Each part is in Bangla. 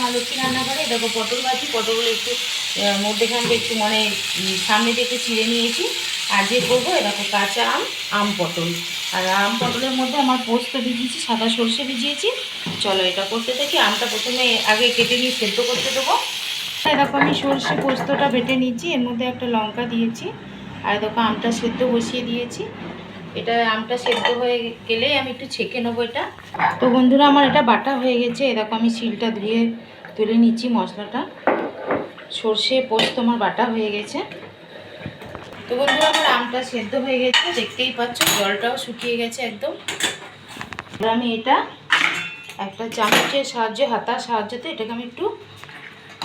মা লক্ষ্মী রান্নাঘরে দেখো পটল ভাজি, পটলগুলো একটু মধ্যেখানটা একটু মানে সামনে থেকে চিড়ে নিয়েছি। আর যে করব এরকম কাঁচা আম আম পটল। আর আম পটলের মধ্যে আমার পোস্ত ভিজিয়েছি, সাদা সর্ষে ভিজিয়েছি। চলো এটা করতে থাকি। আমটা প্রথমে আগে কেটে নিয়ে সেদ্ধ করতে দেবো। এরকম আমি সর্ষে পোস্তটা বেটে নিয়েছি এর মধ্যে একটা লঙ্কা দিয়েছি। আর দেখো আমটা সেদ্ধ বসিয়ে দিয়েছি। এটা আমটা সেদ্ধ হয়ে গেলেই আমি একটু ছেঁকে নেব এটা। তো বন্ধুরা, আমার এটা বাটা হয়ে গেছে। এরকম আমি শিলটা ধুয়ে তুলে নিচ্ছি মশলাটা। সর্ষে পোস্ত আমার বাটা হয়ে গেছে। তো বন্ধুরা, আমার আমটা সেদ্ধ হয়ে গেছে। দেখতেই পাচ্ছ, জলটাও শুকিয়ে গেছে একদম। আমি এটা একটা চামচের সাহায্যে, হাতার সাহায্যতে এটাকে আমি একটু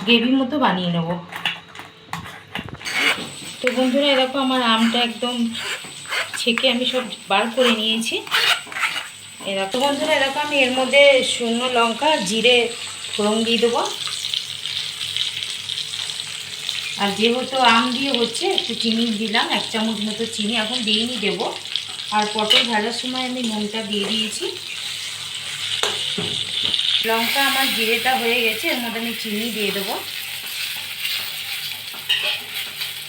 গ্রেভির মতো বানিয়ে নেব। তো বন্ধুরা এরকম আমার আমটা একদম ছেঁকে আমি সব বার করে নিয়েছি। এরকম বন্ধুরা, এরকম আমি এর মধ্যে শুকনো লঙ্কা, জিরে, ফোড়ন দিয়ে দেবো। আর যেহেতু আম দিয়ে হচ্ছে, একটু চিনি দিলাম, এক চামচ মতো চিনি এখন দিইনি, দেবো। আর পটল ভাজার সময় আমি নুনটা দিয়ে দিয়েছি। লঙ্কা আমার জিরেটা হয়ে গেছে, এর মধ্যে আমি চিনি দিয়ে দেবো।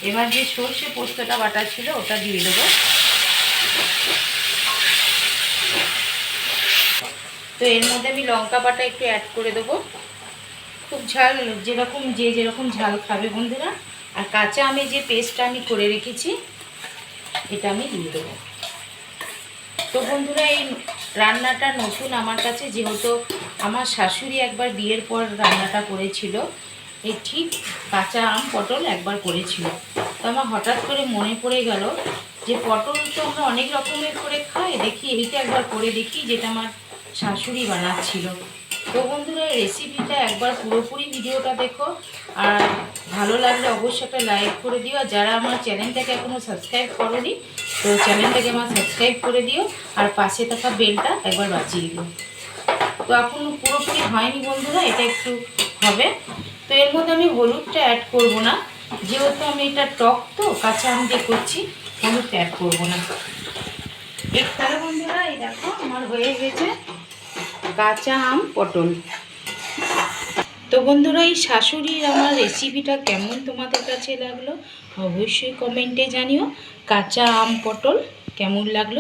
এবার যে সর্ষে পোস্তটা বাটা ছিল, ওটা দিয়ে দেবো। তো এর মধ্যে আমি লঙ্কা বাটা একটু অ্যাড করে দেবো। খুব ঝাল, যেরকম যে যেরকম ঝাল খাবে বন্ধুরা। আর কাঁচা আমি যে পেস্টটা আমি করে রেখেছি, এটা আমি দিয়ে দেবো। তো বন্ধুরা, এই রান্নাটা নতুন আমার কাছে, যেহেতু আমার শাশুড়ি একবার বিয়ের পর রান্নাটা করেছিল, এই ঠিক কাঁচা আম পটল একবার করেছিল। তো আমার হঠাৎ করে মনে পড়ে গেল যে পটল তো আমরা অনেক রকমের করে খাই। দেখি এইটা একবার করে দেখি যেটা আমার শাশুড়ি বানাচ্ছিল। তো বন্ধুরা রেসিপিটা একবার পুরোপুরি ভিডিওটা দেখো। আর ভালো লাগলে অবশ্যই একটা লাইক করে দিও। আর যারা আমার চ্যানেলটাকে এখনও সাবস্ক্রাইব করোনি, তো চ্যানেলটাকে আমার সাবস্ক্রাইব করে দিও। আর পাশে থাকা বেলটা একবার বাঁচিয়ে দিও। তো এখন পুরোপুরি হয়নি বন্ধুরা, এটা একটু হবে। তো এর মধ্যে আমি হলুদটা অ্যাড করব না। যেহেতু আমি এটা টক তো, কাঁচা আম দিয়ে করছি। হলুদটা অ্যাড করব না। তাহলে বন্ধুরা, এই দেখো, আমার হয়ে গেছে কাঁচা আম, পটল। তো বন্ধুরা, এই শাশুড়ির আমার রেসিপিটা কেমন তোমাদের কাছে লাগল, অবশ্যই কমেন্টে জানিও। কাঁচা আম, পটল কেমন লাগল,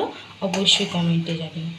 অবশ্যই কমেন্টে জানিও।